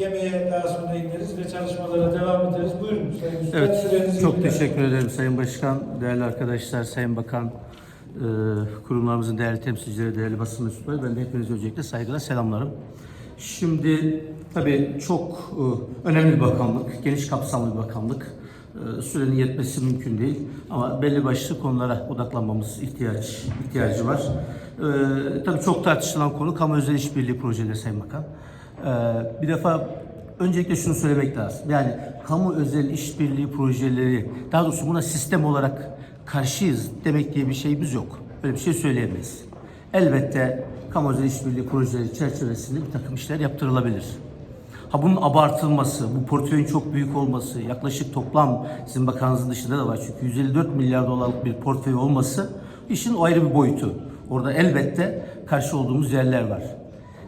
yemeğe daha sonra ineriz ve çalışmalara devam ederiz. Buyurun Sayın Üstad. Evet, süreniz çok yirmi teşekkür ederim Sayın Başkan, değerli arkadaşlar, Sayın Bakan, e, kurumlarımızın değerli temsilcileri, değerli basın mensupları. Ben de hepinizi öncelikle saygıyla selamlarım. Şimdi tabii çok e, önemli bir bakanlık, geniş kapsamlı bir bakanlık. E, Sürenin yetmesi mümkün değil ama belli başlı konulara odaklanmamız ihtiyaç ihtiyacı var. Tabii çok tartışılan konu kamu özel işbirliği projeleri Sayın Bakan. E, bir defa Öncelikle şunu söylemek lazım. Yani kamu özel işbirliği projeleri, daha doğrusu buna sistem olarak karşıyız demek diye bir şeyimiz yok. Böyle bir şey söyleyemeyiz. Elbette kamu özel işbirliği projeleri çerçevesinde bir takım işler yaptırılabilir. Ha bunun abartılması, bu portföyün çok büyük olması, yaklaşık toplam sizin bakanınızın dışında da var çünkü 154 milyar dolarlık bir portföy olması işin o ayrı bir boyutu. Orada elbette karşı olduğumuz yerler var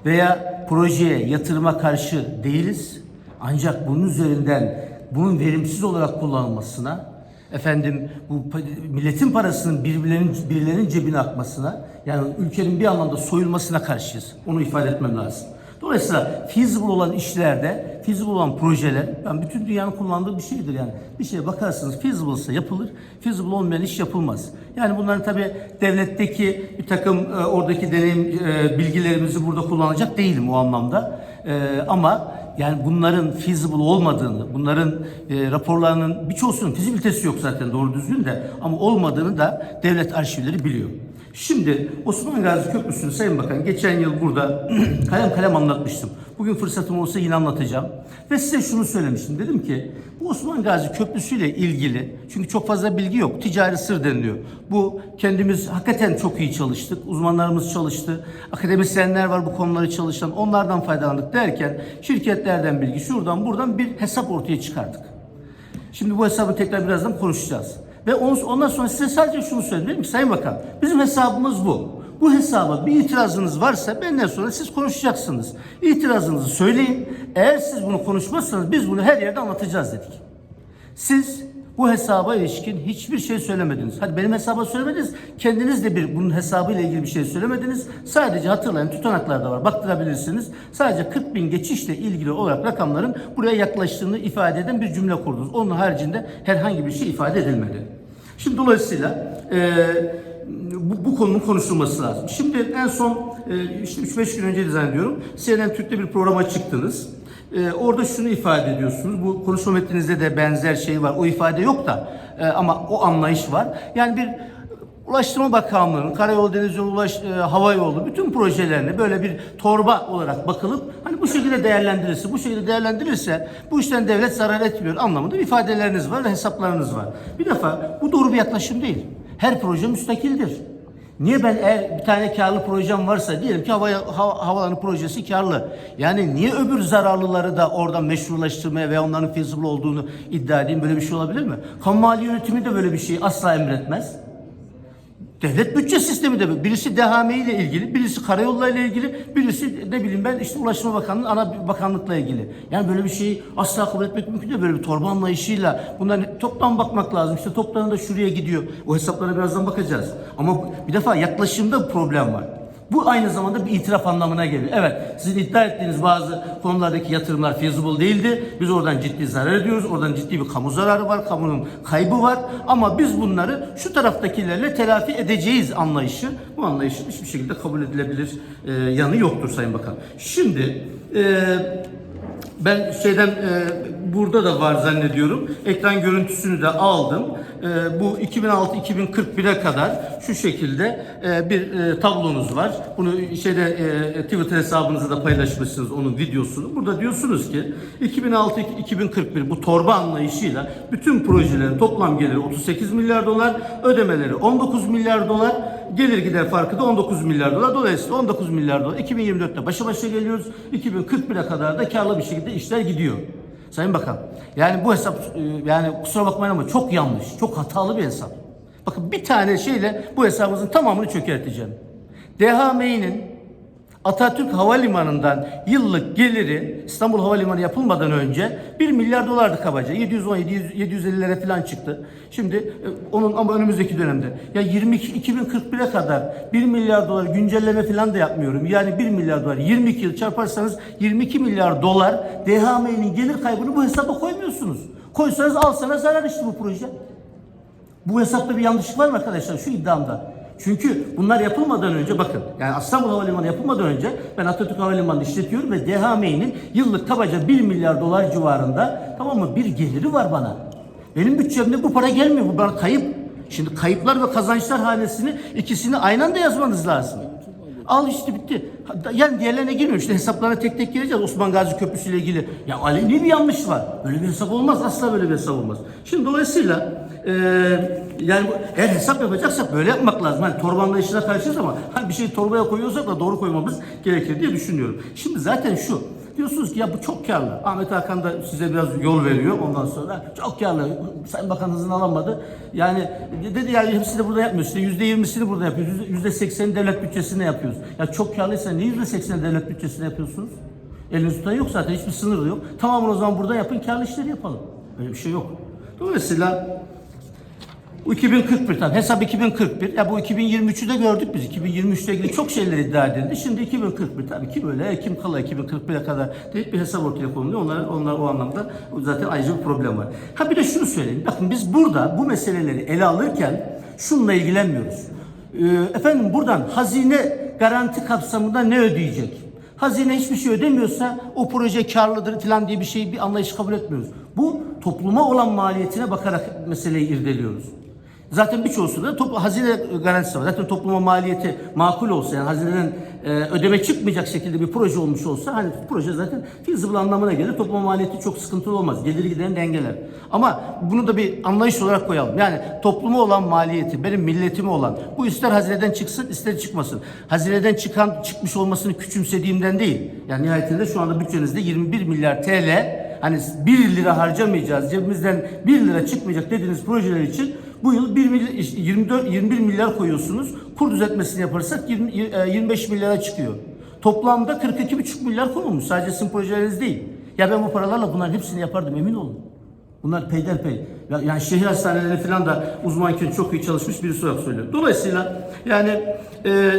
veya projeye, yatırıma karşı değiliz. Ancak bunun üzerinden bunun verimsiz olarak kullanılmasına, efendim bu milletin parasının birbirlerinin, birilerinin cebine akmasına, yani ülkenin bir anlamda soyulmasına karşıyız. Onu ifade etmem lazım. Dolayısıyla feasible olan işlerde, feasible olan projeler, yani bütün dünyanın kullandığı bir şeydir yani. Bir şeye bakarsınız feasible ise yapılır, feasible olmayan iş yapılmaz. Yani bunların tabii devletteki bir takım e, oradaki deneyim e, bilgilerimizi burada kullanacak değilim o anlamda. E, ama yani bunların feasible olmadığını, bunların e, raporlarının birçoğusunun fizibilitesi yok zaten doğru düzgün de ama olmadığını da devlet arşivleri biliyor. Şimdi Osman Gazi Köprüsü'nü Sayın Bakan geçen yıl burada kalem kalem anlatmıştım. Bugün fırsatım olsa yine anlatacağım. Ve size şunu söylemiştim. Dedim ki bu Osman Gazi Köprüsü ile ilgili çünkü çok fazla bilgi yok. Ticari sır deniliyor. Bu kendimiz hakikaten çok iyi çalıştık. Uzmanlarımız çalıştı. Akademisyenler var bu konuları çalışan. Onlardan faydalandık derken şirketlerden bilgi şuradan buradan bir hesap ortaya çıkardık. Şimdi bu hesabı tekrar birazdan konuşacağız. Ve on- ondan sonra size sadece şunu ki Sayın Bakan bizim hesabımız bu. Bu hesaba bir itirazınız varsa benden sonra siz konuşacaksınız. İtirazınızı söyleyin. Eğer siz bunu konuşmazsanız biz bunu her yerde anlatacağız dedik. Siz bu hesaba ilişkin hiçbir şey söylemediniz. Hadi benim hesaba söylemediniz. Kendiniz de bir bunun hesabıyla ilgili bir şey söylemediniz. Sadece hatırlayın tutanaklarda var. Baktırabilirsiniz. Sadece 40 bin geçişle ilgili olarak rakamların buraya yaklaştığını ifade eden bir cümle kurdunuz. Onun haricinde herhangi bir şey ifade edilmedi. Şimdi dolayısıyla eee bu, bu konunun konuşulması lazım. Şimdi en son e, işte 3-5 gün önce zannediyorum CNN Türk'te bir programa çıktınız. E, orada şunu ifade ediyorsunuz. Bu konuşma metninizde de benzer şey var. O ifade yok da e, ama o anlayış var. Yani bir Ulaştırma Bakanlığı'nın Karayolu, Denizyolu, Ulaş, e, Hava Yolu bütün projelerine böyle bir torba olarak bakılıp hani bu şekilde değerlendirirse, bu şekilde değerlendirirse bu işten devlet zarar etmiyor anlamında ifadeleriniz var ve hesaplarınız var. Bir defa bu doğru bir yaklaşım değil. Her proje müstakildir. Niye ben eğer bir tane karlı projem varsa diyelim ki hava, hava, havalanı projesi karlı. Yani niye öbür zararlıları da oradan meşrulaştırmaya ve onların feasible olduğunu iddia edeyim böyle bir şey olabilir mi? Kamu mali yönetimi de böyle bir şeyi asla emretmez. Devlet bütçe sistemi de birisi DHMİ ile ilgili, birisi karayolları ile ilgili, birisi ne bileyim ben işte Ulaştırma Bakanlığı ana bakanlıkla ilgili. Yani böyle bir şeyi asla kabul etmek mümkün değil. Böyle bir torba anlayışıyla bunların toplam bakmak lazım. İşte toplamı da şuraya gidiyor. O hesaplara birazdan bakacağız. Ama bir defa yaklaşımda problem var. Bu aynı zamanda bir itiraf anlamına geliyor. Evet, sizin iddia ettiğiniz bazı konulardaki yatırımlar feasible değildi. Biz oradan ciddi zarar ediyoruz. Oradan ciddi bir kamu zararı var, kamunun kaybı var. Ama biz bunları şu taraftakilerle telafi edeceğiz anlayışı. Bu anlayışın hiçbir şekilde kabul edilebilir e, yanı yoktur Sayın Bakan. Şimdi e, ben şeyden e, burada da var zannediyorum. Ekran görüntüsünü de aldım. E, bu 2006-2041'e kadar şu şekilde e, bir e, tablonuz var. Bunu şeyde e, Twitter hesabınızda da paylaşmışsınız onun videosunu. Burada diyorsunuz ki 2006-2041 bu torba anlayışıyla bütün projelerin toplam geliri 38 milyar dolar, ödemeleri 19 milyar dolar, gelir gider farkı da 19 milyar dolar. Dolayısıyla 19 milyar dolar 2024'te başa başa geliyoruz. 2041'e kadar da karlı bir şekilde işler gidiyor. Sayın Bakan, yani bu hesap e, yani kusura bakmayın ama çok yanlış, çok hatalı bir hesap. Bakın bir tane şeyle bu hesabımızın tamamını çökerteceğim. DHMİ'nin Atatürk Havalimanı'ndan yıllık geliri İstanbul Havalimanı yapılmadan önce 1 milyar dolardı kabaca. 717 750'lere falan çıktı. Şimdi e, onun ama önümüzdeki dönemde ya 22 2041'e kadar 1 milyar dolar güncelleme falan da yapmıyorum. Yani 1 milyar dolar 22 yıl çarparsanız 22 milyar dolar DHM'nin gelir kaybını bu hesaba koymuyorsunuz. Koysanız alsanız zarar işte bu proje. Bu hesapta bir yanlışlık var mı arkadaşlar şu iddiamda? Çünkü bunlar yapılmadan önce bakın yani İstanbul Havalimanı yapılmadan önce ben Atatürk Havalimanı'nı işletiyorum ve DHM'nin yıllık kabaca 1 milyar dolar civarında tamam mı bir geliri var bana. Benim bütçemde bu para gelmiyor bu bana kayıp. Şimdi kayıplar ve kazançlar hanesini ikisini aynı anda yazmanız lazım. Al işte bitti. Yani diğerlerine girmiyor. İşte hesaplarına tek tek gireceğiz Osman Gazi Köprüsü ile ilgili. Ya aleni bir yanlış var. Böyle bir hesap olmaz. Asla böyle bir hesap olmaz. Şimdi dolayısıyla eee yani bu- eğer hesap yapacaksak böyle yapmak lazım. Hani torbanla işine karşıyız ama hani bir şeyi torbaya koyuyorsak da doğru koymamız gerekir diye düşünüyorum. Şimdi zaten şu. Diyorsunuz ki ya bu çok karlı. Ahmet Hakan da size biraz yol veriyor ondan sonra. Çok karlı. Sayın Bakan hızını alamadı. Yani dedi yani hepsini burada yapmıyoruz. İşte yüzde yirmisini burada yapıyoruz. Yüzde sekseni devlet bütçesine yapıyoruz. Ya çok karlıysa niye yüzde sekseni devlet bütçesine yapıyorsunuz? Eliniz tutan yok zaten. Hiçbir sınır yok. Tamamını o zaman burada yapın. Karlı işleri yapalım. Böyle bir şey yok. Dolayısıyla bu 2041 tabii hesap 2041. Ya bu 2023'ü de gördük biz. 2023'te ilgili çok şeyler iddia edildi. Şimdi 2041 tabii ki böyle Ekim kala 2041'e kadar deyip bir hesap ortaya konuluyor. Onlar, onlar o anlamda zaten ayrıca bir problem var. Ha bir de şunu söyleyeyim. Bakın biz burada bu meseleleri ele alırken şununla ilgilenmiyoruz. Ee, efendim buradan hazine garanti kapsamında ne ödeyecek? Hazine hiçbir şey ödemiyorsa o proje karlıdır falan diye bir şey bir anlayış kabul etmiyoruz. Bu topluma olan maliyetine bakarak meseleyi irdeliyoruz. Zaten birçoğusunda da toplu hazine garantisi var. Zaten topluma maliyeti makul olsa yani hazineden e, ödeme çıkmayacak şekilde bir proje olmuş olsa hani proje zaten feasible anlamına gelir. Topluma maliyeti çok sıkıntılı olmaz. Gelir giderini dengeler. Ama bunu da bir anlayış olarak koyalım. Yani topluma olan maliyeti, benim milletime olan bu ister hazineden çıksın ister çıkmasın. Hazineden çıkan çıkmış olmasını küçümsediğimden değil. Yani nihayetinde şu anda bütçenizde 21 milyar TL hani 1 lira harcamayacağız, cebimizden 1 lira çıkmayacak dediğiniz projeler için bu yıl 1 milyar, 24 21 milyar koyuyorsunuz. Kur düzeltmesini yaparsak 20, e, 25 milyara çıkıyor. Toplamda 42,5 milyar konulmuş. Sadece sizin projeleriniz değil. Ya ben bu paralarla bunların hepsini yapardım emin olun. Bunlar peyderpey. Ya- Yani şehir hastaneleri falan da uzmanken çok iyi çalışmış birisi olarak söylüyor. Dolayısıyla yani e,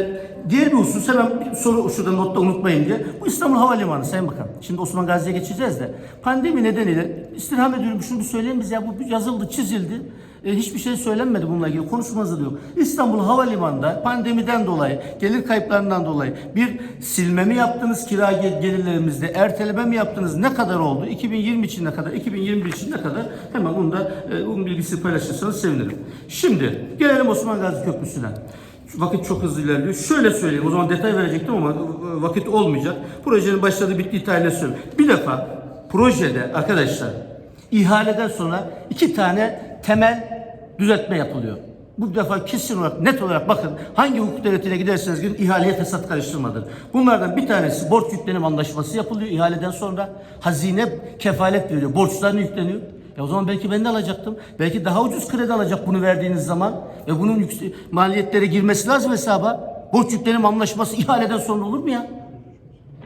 diğer bir husus hemen soru şurada notta unutmayın diye. Bu İstanbul Havalimanı Sayın Bakan. Şimdi Osman Gazi'ye geçeceğiz de. Pandemi nedeniyle istirham ediyorum şunu söyleyeyim biz ya bu yazıldı çizildi. E, hiçbir şey söylenmedi bununla ilgili. Konuşmazı da yok. İstanbul Havalimanı'nda pandemiden dolayı, gelir kayıplarından dolayı bir silme mi yaptınız kira gel- gelirlerimizde, erteleme mi yaptınız, ne kadar oldu? 2020 için ne kadar, 2021 için ne kadar? Hemen bunu da e, bunun bilgisi paylaşırsanız sevinirim. Şimdi gelelim Osman Gazi Köprüsü'ne. Vakit çok hızlı ilerliyor. Şöyle söyleyeyim. O zaman detay verecektim ama e, vakit olmayacak. Projenin başladığı bittiği tarihine söyleyeyim. Bir defa projede arkadaşlar ihaleden sonra iki tane temel düzeltme yapılıyor. Bu defa kesin olarak net olarak bakın hangi hukuk devletine giderseniz gidin ihaleye fesat karıştırmadır. Bunlardan bir tanesi borç yüklenim anlaşması yapılıyor ihaleden sonra. Hazine kefalet veriyor. Borçlarını yükleniyor. E o zaman belki ben de alacaktım. Belki daha ucuz kredi alacak bunu verdiğiniz zaman. Ve bunun yüksek maliyetlere girmesi lazım hesaba. Borç yüklenim anlaşması ihaleden sonra olur mu ya?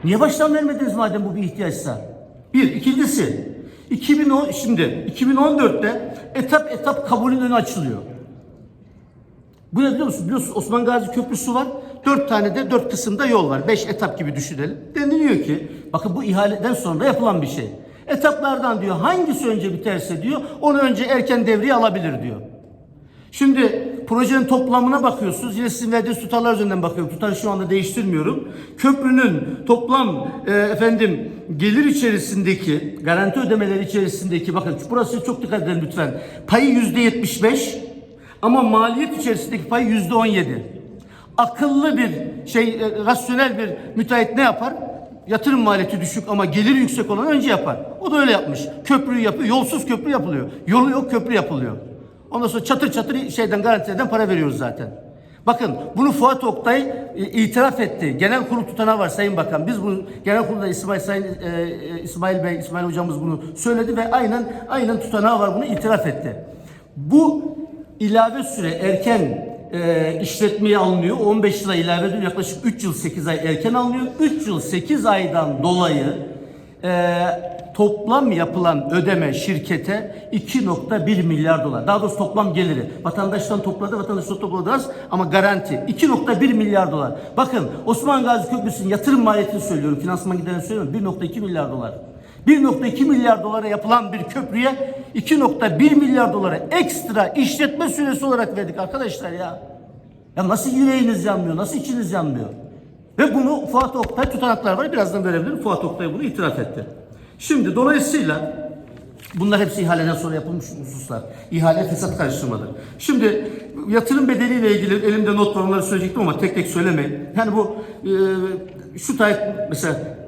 Niye baştan vermediniz madem bu bir ihtiyaçsa? Bir. ikincisi 2010 şimdi 2014'te etap etap kabulün önü açılıyor. Bu ne biliyor musun? Biliyorsun Osman Gazi Köprüsü var. Dört tane de dört kısımda yol var. Beş etap gibi düşünelim. Deniliyor ki bakın bu ihaleden sonra yapılan bir şey. Etaplardan diyor hangisi önce biterse diyor onu önce erken devreye alabilir diyor. Şimdi projenin toplamına bakıyorsunuz. Yine sizin verdiğiniz tutarlar üzerinden bakıyorum. Tutarı şu anda değiştirmiyorum. Köprünün toplam e, efendim gelir içerisindeki garanti ödemeleri içerisindeki bakın burası çok dikkat edin lütfen. Payı yüzde yetmiş beş ama maliyet içerisindeki payı yüzde on yedi. Akıllı bir şey, e, rasyonel bir müteahhit ne yapar? Yatırım maliyeti düşük ama gelir yüksek olan önce yapar. O da öyle yapmış. Köprüyü yapıyor. Yolsuz köprü yapılıyor. Yolu yok köprü yapılıyor. Ondan sonra çatır çatır şeyden garantiden para veriyoruz zaten. Bakın bunu Fuat Oktay e, itiraf etti. Genel kurul tutanağı var Sayın Bakan. Biz bunu genel kurulda İsmail Sayın e, e, İsmail Bey, İsmail hocamız bunu söyledi ve aynen aynen tutanağı var bunu itiraf etti. Bu ilave süre erken e, işletmeye alınıyor. 15 yıla ilave ediyor. Yaklaşık 3 yıl 8 ay erken alınıyor. 3 yıl 8 aydan dolayı e, toplam yapılan ödeme şirkete 2.1 milyar dolar. Daha doğrusu toplam geliri. Vatandaştan topladı, vatandaştan topladı az ama garanti 2.1 milyar dolar. Bakın Osman Gazi Köprüsü'nün yatırım maliyetini söylüyorum. Finansman giderini söylüyorum. 1.2 milyar dolar. 1.2 milyar dolara yapılan bir köprüye 2.1 milyar dolara ekstra işletme süresi olarak verdik arkadaşlar ya. Ya nasıl yüreğiniz yanmıyor, nasıl içiniz yanmıyor? Ve bunu Fuat Oktay tutanaklar var. Birazdan verebilirim. Fuat Oktay bunu itiraf etti. Şimdi dolayısıyla bunlar hepsi ihaleden sonra yapılmış hususlar. İhale fesat karıştırmadır. Şimdi yatırım bedeliyle ilgili elimde not var onları söyleyecektim ama tek tek söylemeyin. Yani bu e, şu tayf mesela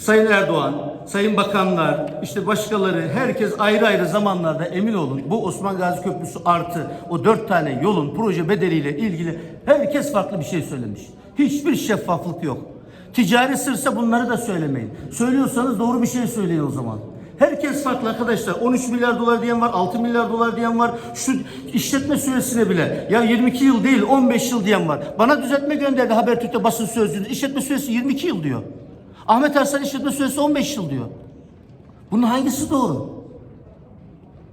Sayın Erdoğan, Sayın Bakanlar, işte başkaları, herkes ayrı ayrı zamanlarda emin olun bu Osman Gazi Köprüsü artı o dört tane yolun proje bedeliyle ilgili herkes farklı bir şey söylemiş. Hiçbir şeffaflık yok. Ticari sırsa bunları da söylemeyin. Söylüyorsanız doğru bir şey söyleyin o zaman. Herkes farklı arkadaşlar. 13 milyar dolar diyen var, 6 milyar dolar diyen var. Şu işletme süresine bile ya 22 yıl değil 15 yıl diyen var. Bana düzeltme gönderdi Habertürk'te basın sözcüğünde. İşletme süresi 22 yıl diyor. Ahmet Arslan işletme süresi 15 yıl diyor. Bunun hangisi doğru?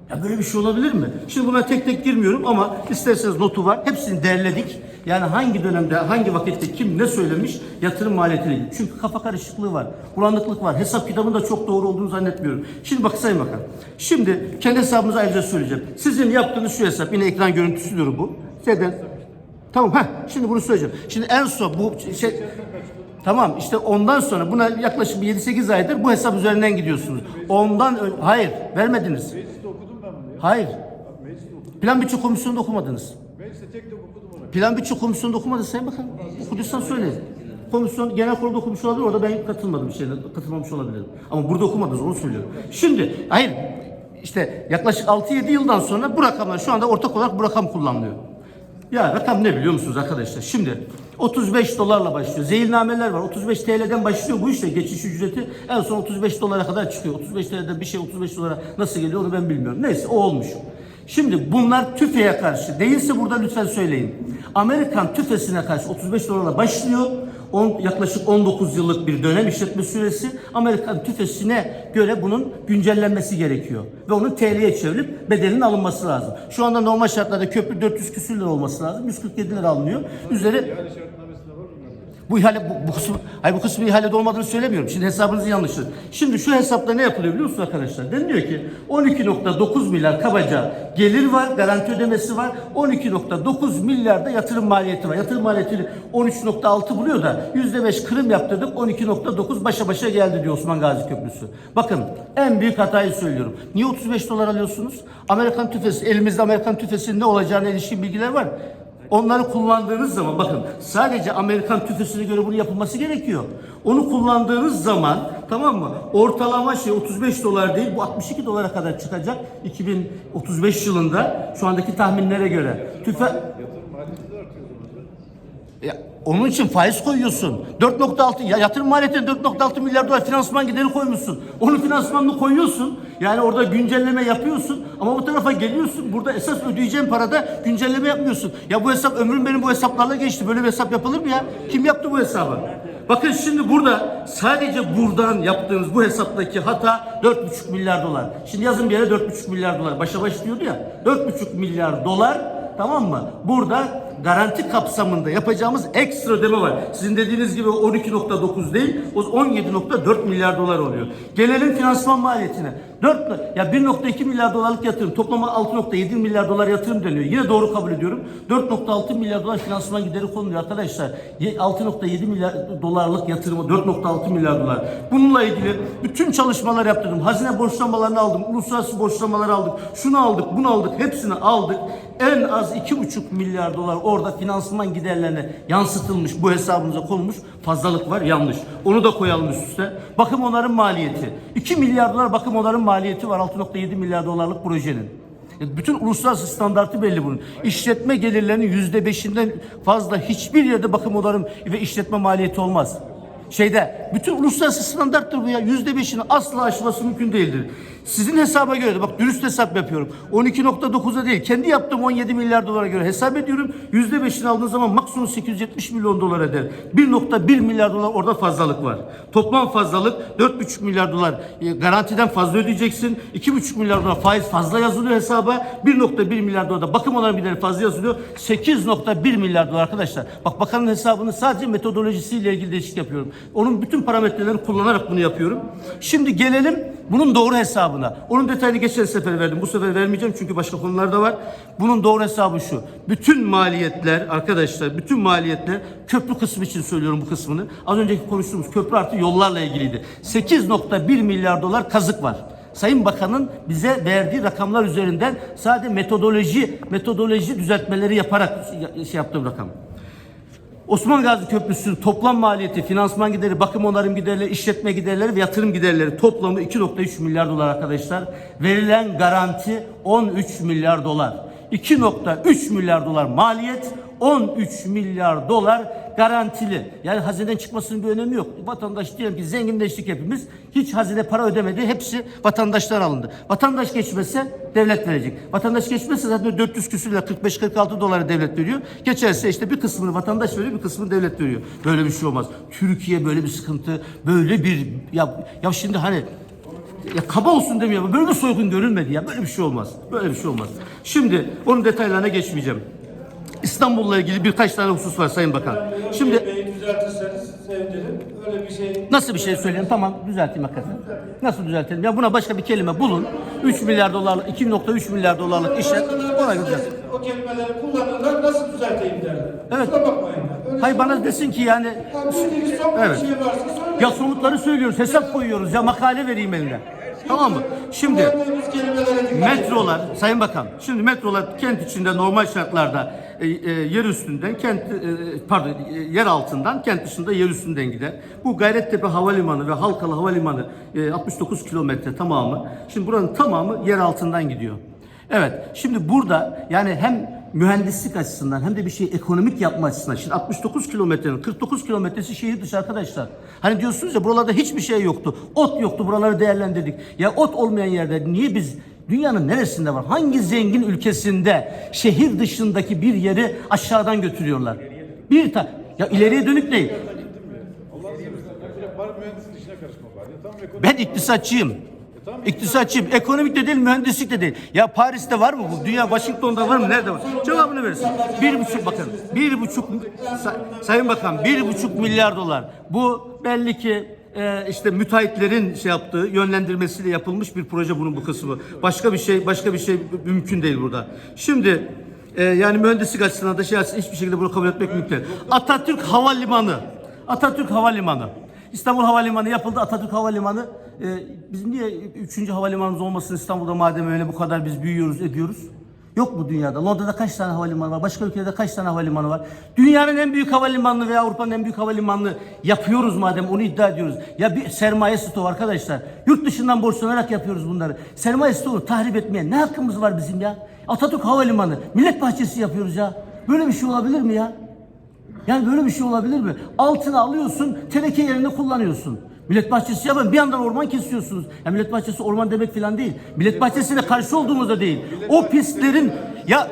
Ya böyle bir şey olabilir mi? Şimdi buna tek tek girmiyorum ama isterseniz notu var. Hepsini derledik. Yani hangi dönemde, hangi vakitte kim ne söylemiş yatırım maliyetiyle ilgili. Çünkü kafa karışıklığı var. Bulanıklık var. Hesap kitabının da çok doğru olduğunu zannetmiyorum. Şimdi bak Sayın Bakan. Şimdi kendi hesabımızı ayrıca söyleyeceğim. Sizin yaptığınız şu hesap. Yine ekran görüntüsüdür bu. Şeyden. Tamam ha şimdi bunu söyleyeceğim. Şimdi en son bu şey Tamam işte ondan sonra buna yaklaşık bir 7-8 aydır bu hesap üzerinden gidiyorsunuz. Ondan hayır vermediniz. Mecliste okudum ben bunu ya. Hayır. Mecliste okudum. Plan bütçe komisyonunda okumadınız. Mecliste tek tek okudum onu. Plan bütçe komisyonunda okumadınız Sayın Bakan. Okuduysan söyle. Komisyon genel kurulda okumuş olabilir. Orada ben katılmadım şeyle katılmamış olabilirim. Ama burada okumadınız onu söylüyorum. Şimdi hayır işte yaklaşık 6-7 yıldan sonra bu rakamlar şu anda ortak olarak bu rakam kullanılıyor. Ya rakam ne biliyor musunuz arkadaşlar? Şimdi 35 dolarla başlıyor. Zeyilnameler var. 35 TL'den başlıyor bu işte geçiş ücreti. En son 35 dolara kadar çıkıyor. 35 TL'den bir şey 35 dolara nasıl geliyor onu ben bilmiyorum. Neyse o olmuş. Şimdi bunlar tüfeğe karşı. Değilse burada lütfen söyleyin. Amerikan tüfesine karşı 35 dolarla başlıyor. On, yaklaşık 19 yıllık bir dönem işletme süresi. Amerikan tüfesine göre bunun güncellenmesi gerekiyor. Ve onun TL'ye çevrilip bedelinin alınması lazım. Şu anda normal şartlarda köprü 400 küsür lira olması lazım. 147 lira alınıyor. Üzeri Yani. Bu ihale bu, bu kısmı hayır bu kısmı ihalede olmadığını söylemiyorum. Şimdi hesabınızı yanlıştır. Şimdi şu hesapta ne yapılıyor biliyor musunuz arkadaşlar? Deniliyor ki 12.9 milyar kabaca gelir var, garanti ödemesi var. 12.9 milyar da yatırım maliyeti var. Yatırım maliyeti 13.6 buluyor da %5 kırım yaptırdık 12.9 başa başa geldi diyor Osman Gazi Köprüsü. Bakın en büyük hatayı söylüyorum. Niye 35 dolar alıyorsunuz? Amerikan tüfesi, elimizde Amerikan tüfesinin ne olacağına ilişkin bilgiler var. Onları kullandığınız zaman bakın sadece Amerikan tüfesine göre bunu yapılması gerekiyor. Onu kullandığınız zaman tamam mı? Ortalama şey 35 dolar değil bu 62 dolara kadar çıkacak 2035 yılında şu andaki tahminlere göre. Tüfe Yatırım maliyeti de artıyor o zaman. ya, onun için faiz koyuyorsun. 4.6 ya yatırım maliyetine 4.6 milyar dolar finansman gideri koymuşsun. Onun finansmanını koyuyorsun. Yani orada güncelleme yapıyorsun ama bu tarafa geliyorsun. Burada esas ödeyeceğin parada güncelleme yapmıyorsun. Ya bu hesap ömrüm benim bu hesaplarla geçti. Böyle bir hesap yapılır mı ya? Kim yaptı bu hesabı? Bakın şimdi burada sadece buradan yaptığınız bu hesaptaki hata 4,5 milyar dolar. Şimdi yazın bir yere 4,5 milyar dolar. Başa baş diyordu ya. 4,5 milyar dolar tamam mı? Burada garanti kapsamında yapacağımız ekstra ödeme var. Sizin dediğiniz gibi 12.9 değil, o 17.4 milyar dolar oluyor. Gelelim finansman maliyetine. 4 ya 1.2 milyar dolarlık yatırım, toplama 6.7 milyar dolar yatırım deniyor. Yine doğru kabul ediyorum. 4.6 milyar dolar finansman gideri konuluyor arkadaşlar. Ye- 6.7 milyar dolarlık yatırımı 4.6 milyar dolar. Bununla ilgili bütün çalışmalar yaptırdım. Hazine borçlamalarını aldım, uluslararası borçlamaları aldık. Şunu aldık, bunu aldık, hepsini aldık. En az 2.5 milyar dolar orada finansman giderlerine yansıtılmış, bu hesabımıza konmuş. Fazlalık var, yanlış. Onu da koyalım üst üste. Bakım onarım maliyeti. 2 milyar dolar bakım onarım maliyeti var 6.7 milyar dolarlık projenin. E, Bütün uluslararası standartı belli bunun. İşletme gelirlerinin yüzde beşinden fazla hiçbir yerde bakım onarım ve işletme maliyeti olmaz. Şeyde bütün uluslararası standarttır bu ya. Yüzde beşini asla aşması mümkün değildir. Sizin hesaba göre de bak dürüst hesap yapıyorum. 12.9'a değil kendi yaptığım 17 milyar dolara göre hesap ediyorum. Yüzde beşini aldığın zaman maksimum 870 milyon dolar eder. 1.1 milyar dolar orada fazlalık var. Toplam fazlalık 4.5 milyar dolar e, garantiden fazla ödeyeceksin. 2.5 milyar dolar faiz fazla yazılıyor hesaba. 1.1 milyar dolar da bakım olan bir fazla yazılıyor. 8.1 milyar dolar arkadaşlar. Bak bakanın hesabını sadece metodolojisiyle ilgili değişik yapıyorum. Onun bütün parametrelerini kullanarak bunu yapıyorum. Şimdi gelelim bunun doğru hesabına. Onun detayını geçen sefer verdim. Bu sefer vermeyeceğim çünkü başka konular da var. Bunun doğru hesabı şu. Bütün maliyetler arkadaşlar, bütün maliyetler köprü kısmı için söylüyorum bu kısmını. Az önceki konuştuğumuz köprü artı yollarla ilgiliydi. 8.1 milyar dolar kazık var. Sayın Bakan'ın bize verdiği rakamlar üzerinden sadece metodoloji metodoloji düzeltmeleri yaparak şey yaptığım rakam. Osman Gazi Köprüsü'nün toplam maliyeti, finansman gideri, bakım onarım giderleri, işletme giderleri ve yatırım giderleri toplamı 2.3 milyar dolar arkadaşlar. Verilen garanti 13 milyar dolar. 2.3 milyar dolar maliyet, 13 milyar dolar garantili. Yani hazineden çıkmasının bir önemi yok. Vatandaş diyelim ki zenginleştik hepimiz. Hiç hazine para ödemedi. Hepsi vatandaşlar alındı. Vatandaş geçmezse devlet verecek. Vatandaş geçmezse zaten 400 küsürle 45-46 doları devlet veriyor. Geçerse işte bir kısmını vatandaş veriyor, bir kısmını devlet veriyor. Böyle bir şey olmaz. Türkiye böyle bir sıkıntı, böyle bir ya ya şimdi hani ya kaba olsun demiyor ama böyle bir soygun görülmedi ya. Böyle bir şey olmaz. Böyle bir şey olmaz. Şimdi onun detaylarına geçmeyeceğim. İstanbul'la ilgili birkaç tane husus var Sayın Bakan. Şimdi Bey'i düzeltirseniz sevinirim. Öyle bir şey Nasıl bir şey söyleyeyim? Tamam düzelteyim hakikaten. Nasıl düzeltelim? Ya buna başka bir kelime bulun. 3 milyar dolarlık, 2.3 milyar dolarlık işlet ona göre o kelimeleri kullanırlar nasıl düzelteyim derler. Evet. Kusura bakmayın. ya. Öyle Hayır bana desin ki yani bildiğiniz son Evet. bir şey varsa söyleyin. ya somutları söylüyoruz, hesap koyuyoruz ya makale vereyim eline. Tamam mı? Şimdi. Metrolar, Sayın Bakan, şimdi metrolar kent içinde normal şartlarda e, e, yer üstünden, kent e, pardon e, yer altından, kent dışında yer üstünden gider. Bu Gayrettepe Havalimanı ve Halkalı Havalimanı e, 69 kilometre tamamı. Şimdi buranın tamamı yer altından gidiyor. Evet, şimdi burada yani hem mühendislik açısından hem de bir şey ekonomik yapma açısından. Şimdi 69 kilometrenin 49 kilometresi şehir dışı arkadaşlar. Hani diyorsunuz ya buralarda hiçbir şey yoktu. Ot yoktu buraları değerlendirdik. Ya ot olmayan yerde niye biz dünyanın neresinde var? Hangi zengin ülkesinde şehir dışındaki bir yeri aşağıdan götürüyorlar? Bir ta ya ileriye dönük değil. Ekonomi. Ben iktisatçıyım. İktisatçıyım. Ekonomik de değil, mühendislik de değil. Ya Paris'te var mı bu? Dünya Washington'da var mı? Nerede var? Cevabını verirsin. Bir buçuk bakın. Bir buçuk Sa- Sayın Bakan bir buçuk milyar dolar. Bu belli ki e, işte müteahhitlerin şey yaptığı yönlendirmesiyle yapılmış bir proje bunun bu kısmı. Başka bir şey başka bir şey mümkün değil burada. Şimdi e, yani mühendislik açısından da şey açısından hiçbir şekilde bunu kabul etmek mümkün değil. Atatürk Havalimanı. Atatürk Havalimanı. İstanbul Havalimanı yapıldı. Atatürk Havalimanı. E, biz niye üçüncü havalimanımız olmasın İstanbul'da madem öyle bu kadar biz büyüyoruz ediyoruz? Yok mu dünyada? Londra'da kaç tane havalimanı var? Başka ülkelerde kaç tane havalimanı var? Dünyanın en büyük havalimanını veya Avrupa'nın en büyük havalimanını yapıyoruz madem onu iddia ediyoruz. Ya bir sermaye stoğu arkadaşlar. Yurt dışından borçlanarak yapıyoruz bunları. Sermaye stoğunu tahrip etmeye ne hakkımız var bizim ya? Atatürk Havalimanı, millet bahçesi yapıyoruz ya. Böyle bir şey olabilir mi ya? Yani böyle bir şey olabilir mi? Altını alıyorsun, teneke yerine kullanıyorsun. Millet bahçesi yapın, bir yandan orman kesiyorsunuz. Ya millet bahçesi orman demek falan değil. Millet bahçesine karşı olduğumuz da değil. O pistlerin ya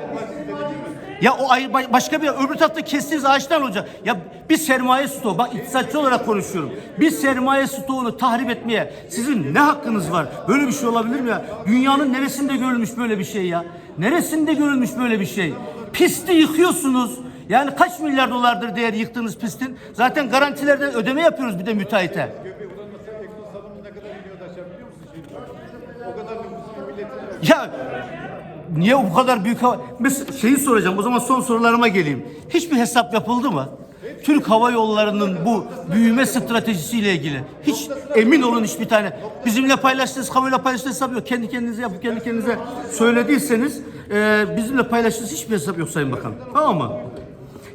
ya o ba- başka bir öbür tarafta kestiğiniz ağaçtan olacak. Ya bir sermaye stoğu, bak iktisatçı olarak konuşuyorum. Bir sermaye stoğunu tahrip etmeye sizin ne hakkınız var? Böyle bir şey olabilir mi ya? Dünyanın neresinde görülmüş böyle bir şey ya? Neresinde görülmüş böyle bir şey? Pisti yıkıyorsunuz. Yani kaç milyar dolardır değer yıktığınız pistin? Zaten garantilerden ödeme yapıyoruz bir de müteahhite. Ya niye bu kadar büyük hava... Mesela şeyi soracağım o zaman son sorularıma geleyim. Hiçbir hesap yapıldı mı? Türk Hava Yolları'nın bu büyüme stratejisiyle ilgili. Hiç emin olun hiçbir tane. Bizimle paylaştığınız, kamuoyuyla paylaştığınız hesap yok. Kendi kendinize yapıp kendi kendinize söylediyseniz e, bizimle paylaştığınız hiçbir hesap yok Sayın Bakan. Tamam mı?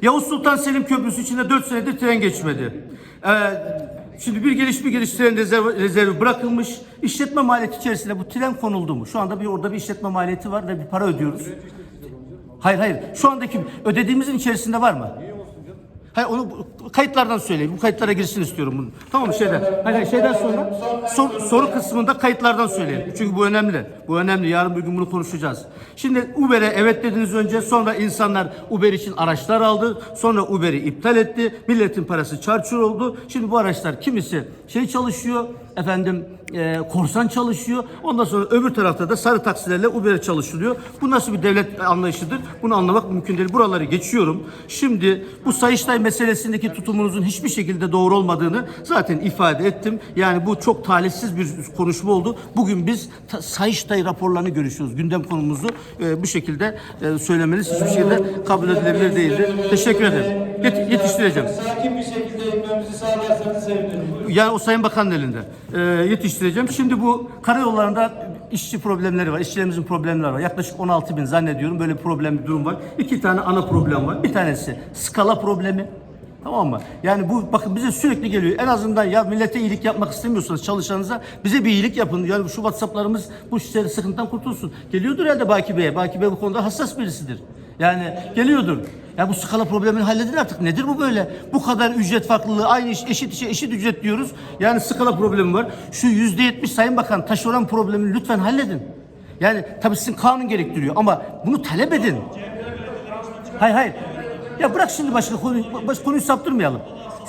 Yavuz Sultan Selim Köprüsü içinde 4 senedir tren geçmedi. Ee, şimdi bir geliş bir geliş tren rezervi, rezervi bırakılmış. İşletme maliyeti içerisinde bu tren konuldu mu? Şu anda bir orada bir işletme maliyeti var ve bir para ödüyoruz. Hayır hayır. Şu andaki ödediğimizin içerisinde var mı? Hayır onu kayıtlardan söyleyeyim. Bu kayıtlara girsin istiyorum bunu. Tamam mı şeyden? Hayır şeyden sonra sor- soru kısmında kayıtlardan söyleyin. Çünkü bu önemli. Bu önemli. Yarın bir gün bunu konuşacağız. Şimdi Uber'e evet dediniz önce. Sonra insanlar Uber için araçlar aldı. Sonra Uber'i iptal etti. Milletin parası çarçur oldu. Şimdi bu araçlar kimisi şey çalışıyor. Efendim e, korsan çalışıyor. Ondan sonra öbür tarafta da sarı taksilerle Uber çalışılıyor. Bu nasıl bir devlet anlayışıdır? Bunu anlamak mümkün değil. Buraları geçiyorum. Şimdi bu Sayıştay meselesindeki tutumunuzun hiçbir şekilde doğru olmadığını zaten ifade ettim. Yani bu çok talihsiz bir konuşma oldu. Bugün biz ta- Sayıştay raporlarını görüşüyoruz. Gündem konumuzu e, bu şekilde e, söylemeniz hiçbir şekilde kabul edilebilir değildi. Teşekkür ederim. Yet- yetiştireceğim. Sakin bir şekilde inmemizi sağlarsanız sevinirim. Yani o Sayın Bakan'ın elinde. Ee, yetiştireceğim. Şimdi bu karayollarında işçi problemleri var. İşçilerimizin problemleri var. Yaklaşık 16 bin zannediyorum böyle problem bir durum var. İki tane ana problem var. Bir tanesi skala problemi. Tamam mı? Yani bu bakın bize sürekli geliyor. En azından ya millete iyilik yapmak istemiyorsanız çalışanınıza bize bir iyilik yapın. Yani şu WhatsApp'larımız bu işleri sıkıntıdan kurtulsun. Geliyordur herhalde Baki Bey'e. Baki Bey bu konuda hassas birisidir. Yani geliyordur. Ya bu skala problemini halledin artık. Nedir bu böyle? Bu kadar ücret farklılığı, aynı iş, eşit işe eşit ücret diyoruz. Yani skala problemi var. Şu yüzde yetmiş Sayın Bakan taşeron problemini lütfen halledin. Yani tabii sizin kanun gerektiriyor ama bunu talep edin. Hayır hayır. Ya bırak şimdi başka konuyu, baş konuyu saptırmayalım.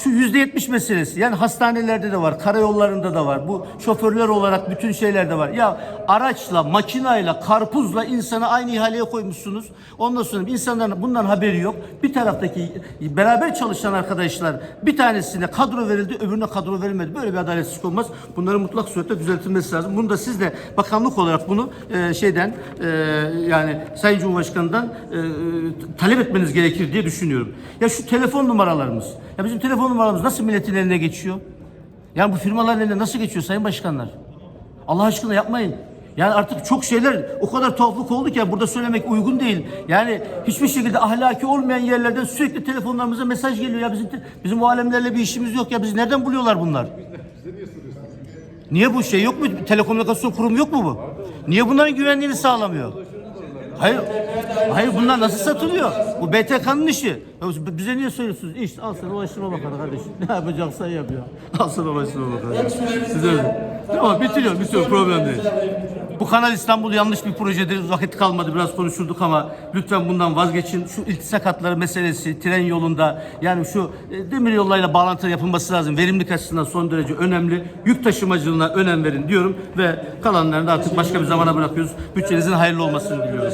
Şu yüzde yetmiş meselesi yani hastanelerde de var, karayollarında da var. Bu şoförler olarak bütün şeylerde var. Ya araçla, makinayla, karpuzla insanı aynı ihaleye koymuşsunuz. Ondan sonra insanların bundan haberi yok. Bir taraftaki beraber çalışan arkadaşlar bir tanesine kadro verildi, öbürüne kadro verilmedi. Böyle bir adaletsizlik olmaz. Bunların mutlak surette düzeltilmesi lazım. Bunu da siz de bakanlık olarak bunu e, şeyden e, yani Sayın Cumhurbaşkanı'ndan e, talep etmeniz gerekir diye düşünüyorum. Ya şu telefon numaralarımız. Ya bizim telefon numaralarımız nasıl milletin eline geçiyor? Yani bu firmaların eline nasıl geçiyor Sayın Başkanlar? Allah aşkına yapmayın. Yani artık çok şeyler o kadar tuhaflık oldu ki burada söylemek uygun değil. Yani hiçbir şekilde ahlaki olmayan yerlerden sürekli telefonlarımıza mesaj geliyor ya bizim bizim o alemlerle bir işimiz yok ya biz nereden buluyorlar bunlar? Niye bu şey yok mu? Telekomünikasyon kurumu yok mu bu? Niye bunların güvenliğini sağlamıyor? Hayır. Hayır bunlar nasıl satılıyor? Bu BTK'nın işi. Ya bize niye söylüyorsunuz? İş al sana Ulaştırma Bakanı kardeşim. Ne yapacaksan yap ya. Al sana Ulaştırma Bakanı. Size Tamam bitiriyorum bitiriyorum problem değil. Bu Kanal İstanbul yanlış bir projedir. Vakit kalmadı biraz konuşurduk ama lütfen bundan vazgeçin. Şu iltisak hatları meselesi tren yolunda yani şu e, demir yollarıyla bağlantı yapılması lazım. Verimlilik açısından son derece önemli. Yük taşımacılığına önem verin diyorum ve kalanlarını da artık başka bir zamana bırakıyoruz. Bütçenizin hayırlı olmasını diliyorum.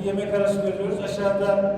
Bir yemek arası veriyoruz. Aşağıda